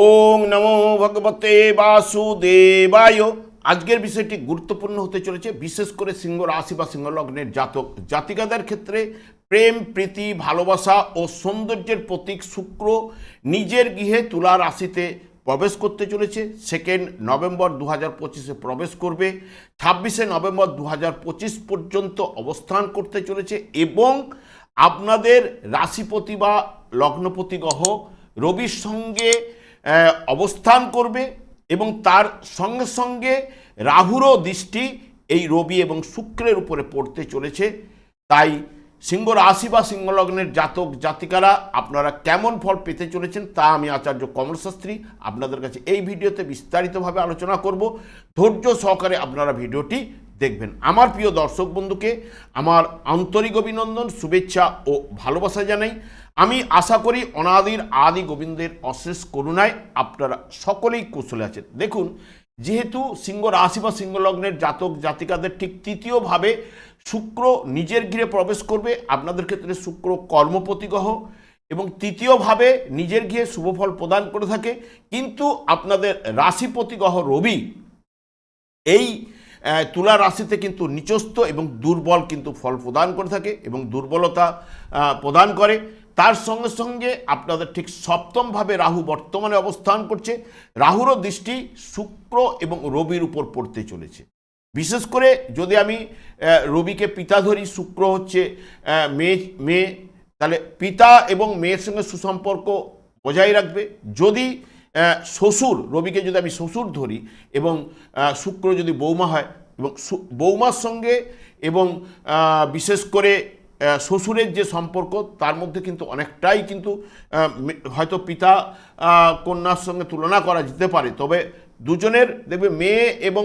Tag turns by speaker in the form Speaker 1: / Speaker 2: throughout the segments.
Speaker 1: ওং নমো ভগবতে বাসুদেবায়। আজকের বিষয়টি গুরুত্বপূর্ণ হতে চলেছে, বিশেষ করে সিংহ রাশি বা সিংহ লগ্নের জাতক। জাতিকাদের ক্ষেত্রে প্রেম, প্রীতি, ভালোবাসা ও সৌন্দর্যের প্রতীক শুক্র নিজের গৃহে তুলা রাশিতে প্রবেশ করতে চলেছে। সেকেন্ড নভেম্বর দু হাজার পঁচিশে প্রবেশ করবে। ছাব্বিশে নভেম্বর দু হাজার পঁচিশ পর্যন্ত অবস্থান করতে চলেছে এবং আপনাদের রাশিপতি বা লগ্নপতি গ্রহ রবির সঙ্গে অবস্থান করবে এবং তার সঙ্গে সঙ্গে রাহুরও দৃষ্টি এই রবি এবং শুক্রের উপরে পড়তে চলেছে। তাই সিংহ রাশি বা সিংহ লগ্নের জাতক জাতিকারা আপনারা কেমন ফল পেতে চলেছেন তা আমি আচার্য কমল শাস্ত্রী আপনাদের কাছে এই ভিডিওতে বিস্তারিতভাবে আলোচনা করব। ধৈর্য সহকারে আপনারা ভিডিওটি দেখবেন। আমার প্রিয় দর্শক বন্ধুকে আমার আন্তরিক অভিনন্দন, শুভেচ্ছা ও ভালোবাসা জানাই। আমি আশা করি অনাদির আদি গোবিন্দের অশেষ করুণায় আপনারা সকলেই কুশলে আছেন। দেখুন, যেহেতু সিংহ রাশি বা সিংহ লগ্নের জাতক জাতিকাদের ঠিক তৃতীয়ভাবে শুক্র নিজের ঘিরে প্রবেশ করবে, আপনাদের ক্ষেত্রে শুক্র কর্মপতি গ্রহ এবং তৃতীয়ভাবে নিজের গৃহে শুভফল প্রদান করে থাকে। কিন্তু আপনাদের রাশিপতি গ্রহ রবি, এই তুলা রাশিতে কিন্তু নিচস্থ এবং দুর্বল কিন্তু ফল প্রদান করে থাকে এবং দুর্বলতা প্রদান করে। তার সঙ্গে সঙ্গে আপনাদের ঠিক সপ্তমভাবে রাহু বর্তমানে অবস্থান করছে। রাহুরও দৃষ্টি শুক্র এবং রবির উপর পড়তে চলেছে। বিশেষ করে যদি আমি রবিকে পিতা ধরি, শুক্র হচ্ছে মেয়ে মেয়ে তাহলে পিতা এবং মেয়ের সঙ্গে সুসম্পর্ক বজায় রাখবে। যদি শ্বশুর, রবিকে যদি আমি শ্বশুর ধরি এবং শুক্র যদি বৌমা হয় এবং বৌমার সঙ্গে এবং বিশেষ করে শ্বশুরের যে সম্পর্ক, তার মধ্যে কিন্তু অনেকটাই কিন্তু হয়তো পিতা কন্যার সঙ্গে তুলনা করা যেতে পারে। তবে দুজনের, দেখবে মেয়ে এবং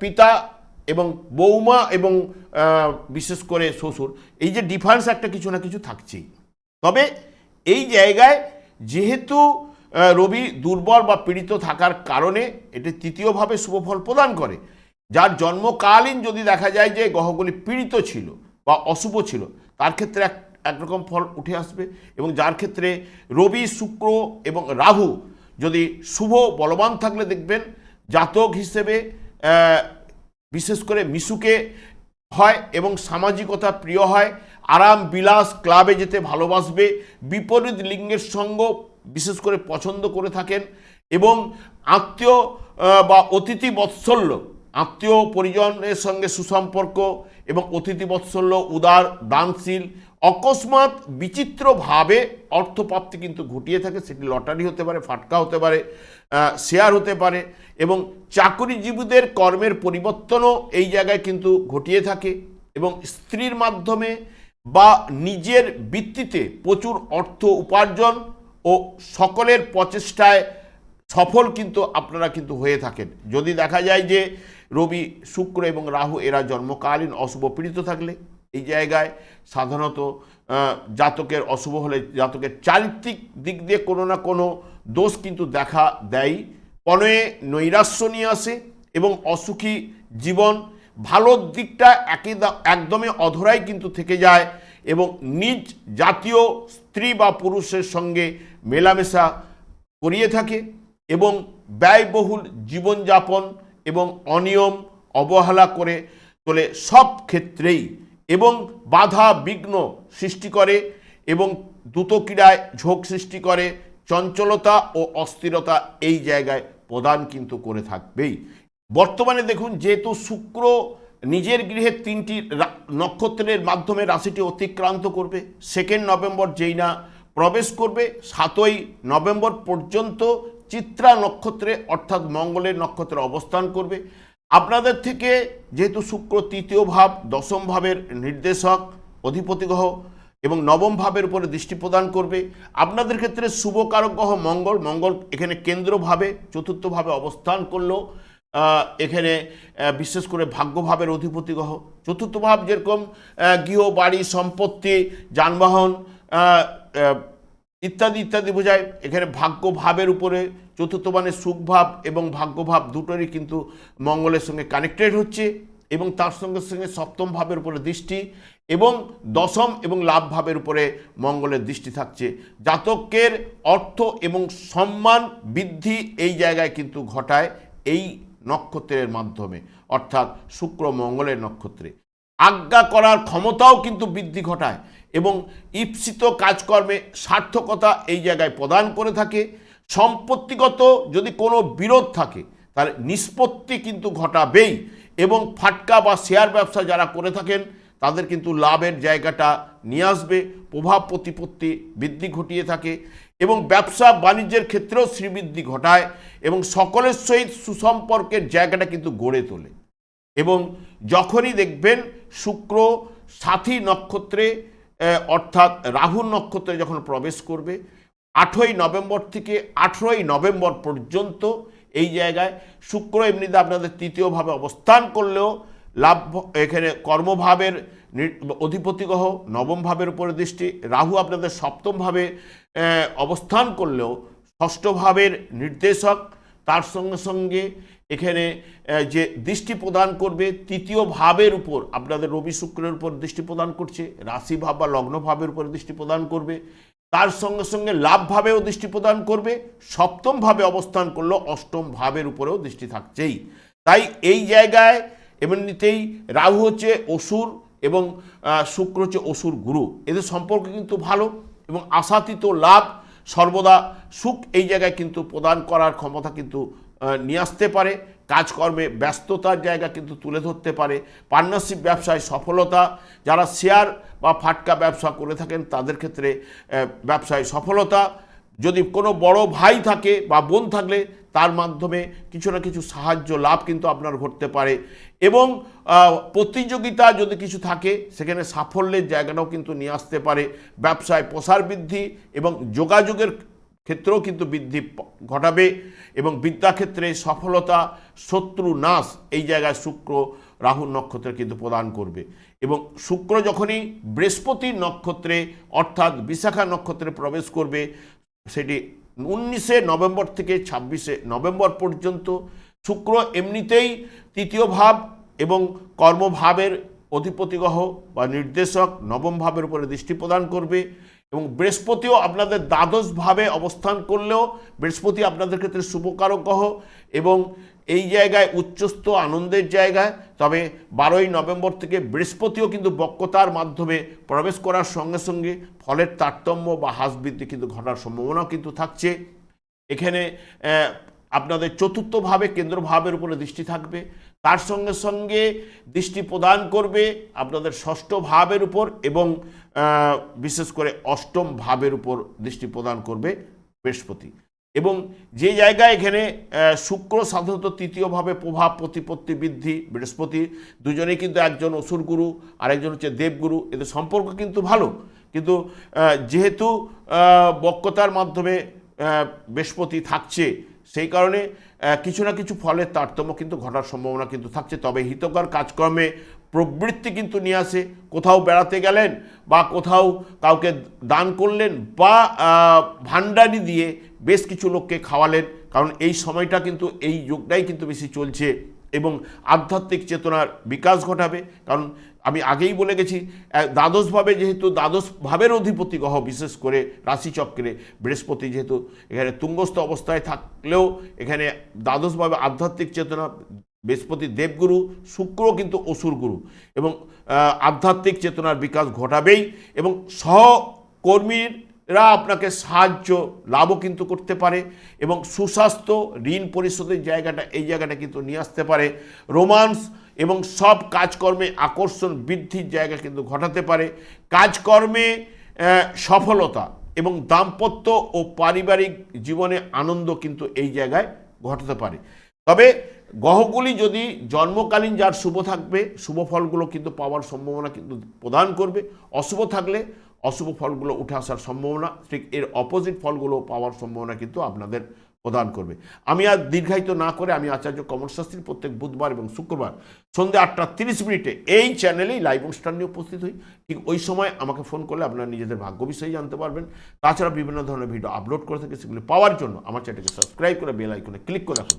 Speaker 1: পিতা এবং বৌমা এবং বিশেষ করে শ্বশুর, এই যে ডিফারেন্স একটা কিছু না কিছু থাকছেই। তবে এই জায়গায় যেহেতু রবি দুর্বল বা পীড়িত থাকার কারণে এটি তৃতীয়ভাবে শুভফল প্রদান করে। যার জন্মকালীন যদি দেখা যায় যে গ্রহগুলি পীড়িত ছিল বা অশুভ ছিল তার ক্ষেত্রে এক, একরকম ফল উঠে আসবে এবং যার ক্ষেত্রে রবি, শুক্র এবং রাহু যদি শুভ বলবান থাকলে দেখবেন জাতক হিসেবে বিশেষ করে মিশুকে হয় এবং সামাজিকতা প্রিয় হয়, আরাম, বিলাস, ক্লাবে যেতে ভালোবাসবে, বিপরীত লিঙ্গের সঙ্গ বিশেষ করে পছন্দ করে থাকেন এবং আত্মীয় বা অতিথি বৎসল্য, আত্মীয় পরিজনের সঙ্গে সুসম্পর্ক এবং অতিথি বৎসল্য, উদার, দানশীল, অকস্মাৎ বিচিত্রভাবে অর্থপ্রাপ্তি কিন্তু ঘটিয়ে থাকে। সেটি লটারি হতে পারে, ফাটকা হতে পারে শেয়ার হতে পারে এবং চাকরিজীবীদের কর্মের পরিবর্তনও এই জায়গায় কিন্তু ঘটিয়ে থাকে এবং স্ত্রীর মাধ্যমে বা নিজের বৃত্তিতে প্রচুর অর্থ উপার্জন ও সকলের প্রচেষ্টায় সফল কিন্তু আপনারা কিন্তু হয়ে থাকেন। যদি দেখা যায় যে রবি, শুক্র এবং রাহু এরা জন্মকালীন অশুভ পীড়িত থাকলে এই জায়গায় সাধারণত জাতকের অশুভ হলে জাতকের চারিত্রিক দিক দিয়ে কোনো না কোনো দোষ কিন্তু দেখা দেয়। পনয়ে নৈরাশ্য নিয়ে আসে এবং অসুখী জীবন ভালো দিকটা একই একদমই অধরাই কিন্তু থেকে যায় এবং নিজ জাতীয় স্ত্রী বা পুরুষের সঙ্গে মেলামেশা করিয়ে থাকে এবং ব্যয়বহুল জীবনযাপন এবং অনিয়ম, অবহেলা করে তোলে সব ক্ষেত্রেই এবং বাধা বিঘ্ন সৃষ্টি করে এবং দ্রুতক্রীড়ায় ঝোঁক সৃষ্টি করে, চঞ্চলতা ও অস্থিরতা এই জায়গায় প্রদান কিন্তু করে থাকবেই। বর্তমানে দেখুন, যেহেতু শুক্র নিজের গৃহে তিনটি নক্ষত্রের মাধ্যমে রাশিটি অতিক্রান্ত করবে সেকেন্ড নভেম্বর যেই না প্রবেশ করবে, সাতই নভেম্বর পর্যন্ত চিত্রা নক্ষত্রে অর্থাৎ মঙ্গলের নক্ষত্রে অবস্থান করবে। আপনাদের থেকে যেহেতু শুক্র তৃতীয় ভাব দশম ভাবের নির্দেশক অধিপতি গ্রহ এবং নবম ভাবের উপরে দৃষ্টি প্রদান করবে। আপনাদের ক্ষেত্রে শুভকারক গ্রহ মঙ্গল। মঙ্গল এখানে কেন্দ্রভাবে চতুর্থভাবে অবস্থান করলেও আহ, এখানে বিশেষ করে ভাগ্যভাবের অধিপতি গ্রহ। চতুর্থ ভাব যেরকম গৃহ বাড়ি সম্পত্তি যানবাহন ইত্যাদি ইত্যাদি বোঝায়। এখানে ভাগ্যভাবের উপরে চতুর্থ মানে সুখভাব এবং ভাগ্যভাব দুটোরই কিন্তু মঙ্গলের সঙ্গে কানেক্টেড হচ্ছে এবং তার সঙ্গে সঙ্গে সপ্তম ভাবের উপরে দৃষ্টি এবং দশম এবং লাভ ভাবের উপরে মঙ্গলের দৃষ্টি থাকছে। জাতকের অর্থ এবং সম্মান বৃদ্ধি এই জায়গায় কিন্তু ঘটায় এই নক্ষত্রের মাধ্যমে, অর্থাৎ শুক্র মঙ্গলের নক্ষত্রে। আজ্ঞা করার ক্ষমতাও কিন্তু বৃদ্ধি ঘটায়। এবং ঈপ্সিত কাজকর্মে সার্থকতা এই জায়গায় প্রদান করে থাকে। সম্পত্তিগত যদি কোনো বিরোধ থাকে, তার নিষ্পত্তি কিন্তু ঘটাবেই এবং ফাটকা বা শেয়ার ব্যবসা যারা করে থাকেন, তাদের কিন্তু লাভের জায়গাটা নিয়ে আসবে, প্রভাব প্রতিপত্তি বৃদ্ধি ঘটিয়ে থাকে এবং ব্যবসা বাণিজ্যের ক্ষেত্রেও শ্রীবৃদ্ধি ঘটায় এবং সকলের সহিত সুসম্পর্কের জায়গাটা কিন্তু গড়ে তোলে। এবং যখনই দেখবেন শুক্র সাথী নক্ষত্রে অর্থাৎ রাহুর নক্ষত্রে যখন প্রবেশ করবে, আঠই নভেম্বর থেকে আঠেরোই নভেম্বর পর্যন্ত এই জায়গায় শুক্র এমনিতে আপনাদের তৃতীয়ভাবে অবস্থান করলেও লাভ, এখানে কর্মভাবের অধিপতি গ্রহ নবম ভাবের উপরে দৃষ্টি, রাহু আপনাদের সপ্তমভাবে অবস্থান করলেও ষষ্ঠ ভাবের নির্দেশক, তার সঙ্গে সঙ্গে এখানে যে দৃষ্টি প্রদান করবে তৃতীয় ভাবের উপর, আপনাদের রবি শুক্রের উপর দৃষ্টি প্রদান করছে রাশি ভাব বা লগ্ন ভাবের উপর দৃষ্টি প্রদান করবে, তার সঙ্গে সঙ্গে লাভ ভাবেও দৃষ্টি প্রদান করবে সপ্তম ভাবে অবস্থান করল অষ্টম ভাবের উপরেও দৃষ্টি থাকছেই। তাই এই জায়গায় এমনিতেই রাহু হচ্ছে অসুর এবং শুক্র হচ্ছে অসুর গুরু। এদের সম্পর্ক কিন্তু ভালো এবং আশাতীত লাভ সর্বদা সুখ এই জায়গায় কিন্তু প্রদান করার ক্ষমতা কিন্তু নিয়ে আসতে পারে। কাজকর্মে ব্যস্ততার জায়গা কিন্তু তুলে ধরতে পারে। পার্টনারশিপ ব্যবসায় সফলতা, যারা শেয়ার বা ফাটকা ব্যবসা করে থাকেন, তাদের ক্ষেত্রে ব্যবসায় সফলতা। যদি কোনো বড় ভাই থাকে বা বোন থাকলে, তার মাধ্যমে কিছু না কিছু সাহায্য, লাভ কিন্তু আপনার ঘটতে পারে। এবং প্রতিযোগিতা যদি কিছু থাকে, সেখানে সাফল্যের জায়গাটাও কিন্তু নিয়ে আসতে পারে। ব্যবসায় প্রসার বৃদ্ধি এবং যোগাযোগের ক্ষেত্রেও কিন্তু বৃদ্ধি ঘটাবে এবং বিদ্যাক্ষেত্রে সফলতা, শত্রু, নাশ এই জায়গায় শুক্র, রাহু নক্ষত্রে কিন্তু প্রদান করবে। এবং শুক্র যখনই বৃহস্পতির নক্ষত্রে অর্থাৎ বিশাখা নক্ষত্রে প্রবেশ করবে, সেটি উনিশে নভেম্বর থেকে ছাব্বিশে নভেম্বর পর্যন্ত শুক্র এমনিতেই তৃতীয় ভাব এবং কর্মভাবের অধিপতি গ্রহ বা নির্দেশক নবম ভাবের উপরে দৃষ্টি প্রদান করবে। এবং বৃহস্পতিও আপনাদের দ্বাদশভাবে অবস্থান করলেও বৃহস্পতি আপনাদের ক্ষেত্রে শুভকারক গ্রহ এবং এই জায়গায় উচ্চস্থ আনন্দের জায়গায় তবে বারোই নভেম্বর থেকে বৃহস্পতিও কিন্তু বক্রতার মাধ্যমে প্রবেশ করার সঙ্গে সঙ্গে ফলের তারতম্য বা বৃদ্ধি কিন্তু ঘটার সম্ভাবনাও কিন্তু থাকছে। এখানে আপনাদের চতুর্থভাবে কেন্দ্রভাবের উপরে দৃষ্টি থাকবে। তার সঙ্গে সঙ্গে দৃষ্টি প্রদান করবে আপনাদের ষষ্ঠ ভাবের উপর এবং বিশেষ করে অষ্টম ভাবের উপর দৃষ্টি প্রদান করবে বৃহস্পতি। এবং যে জায়গায় এখানে শুক্র সাধারণত তৃতীয়ভাবে প্রভাব, প্রতিপত্তি বৃদ্ধি, বৃহস্পতি দুজনেই কিন্তু একজন অসুর গুরু, আরেকজন হচ্ছে দেবগুরু এদের সম্পর্ক কিন্তু ভালো। কিন্তু যেহেতু বক্রতার মাধ্যমে বৃহস্পতি থাকছে, সেই কারণে কিছু না কিছু ফলের তারতম্য কিন্তু ঘটার সম্ভাবনা কিন্তু থাকছে। তবে হিতকর কাজকর্মে প্রবৃত্তি কিন্তু নিয়ে আসে। কোথাও বেড়াতে গেলেন বা কোথাও কাউকে দান করলেন বা ভাণ্ডারি দিয়ে বেশ কিছু লোককে খাওয়ালেন, কারণ এই সময়টা কিন্তু, এই যুগটাই কিন্তু বেশি চলছে। এবং আধ্যাত্মিক চেতনার বিকাশ ঘটাবে। কারণ আমি আগেই বলে গেছি দ্বাদশভাবে যেহেতু দ্বাদশ ভাবের অধিপতি গ্রহ বিশেষ করে রাশিচক্রে বৃহস্পতি যেহেতু এখানে তুঙ্গস্থ অবস্থায় থাকলেও এখানে দ্বাদশভাবে আধ্যাত্মিক চেতনা, বৃহস্পতি দেবগুরু, শুক্র কিন্তু অসুর গুরু এবং আধ্যাত্মিক চেতনার বিকাশ ঘটাবেই এবং সহকর্মীরা আপনাকে সাহায্য লাভও কিন্তু করতে পারে এবং সুস্বাস্থ্য, ঋণ পরিশোধের জায়গাটা, এই জায়গাটা কিন্তু নিয়ে আসতে পারে। রোমান্স এবং সব কাজকর্মে আকর্ষণ বৃদ্ধির জায়গা কিন্তু ঘটাতে পারে। কাজকর্মে সফলতা এবং দাম্পত্য ও পারিবারিক জীবনে আনন্দ কিন্তু এই জায়গায় ঘটাতে পারে। তবে গ্রহগুলি যদি জন্মকালীন যার শুভ থাকবে, শুভ ফলগুলো কিন্তু পাওয়ার সম্ভাবনা কিন্তু প্রদান করবে। অশুভ থাকলে অশুভ ফলগুলো উঠে আসার সম্ভাবনা, ঠিক এর অপোজিট ফলগুলো পাওয়ার সম্ভাবনা কিন্তু আপনাদের প্রদান করবে। আমি আর দীর্ঘায়িত না করে আমি আচার্য কমল শাস্ত্রী প্রত্যেক বুধবার এবং শুক্রবার সন্ধ্যে আটটা তিরিশ মিনিটে এই চ্যানেলেই লাইভ অনুষ্ঠান নিয়ে উপস্থিত হই। ঠিক ওই সময় আমাকে ফোন করলে আপনারা নিজেদের ভাগ্য বিষয়ে জানতে পারবেন। তাছাড়া বিভিন্ন ধরনের ভিডিও আপলোড করে থাকে সেগুলি পাওয়ার জন্য আমার চ্যানেলকে সাবস্ক্রাইব করে বেল আইকনে ক্লিক করে রাখুন।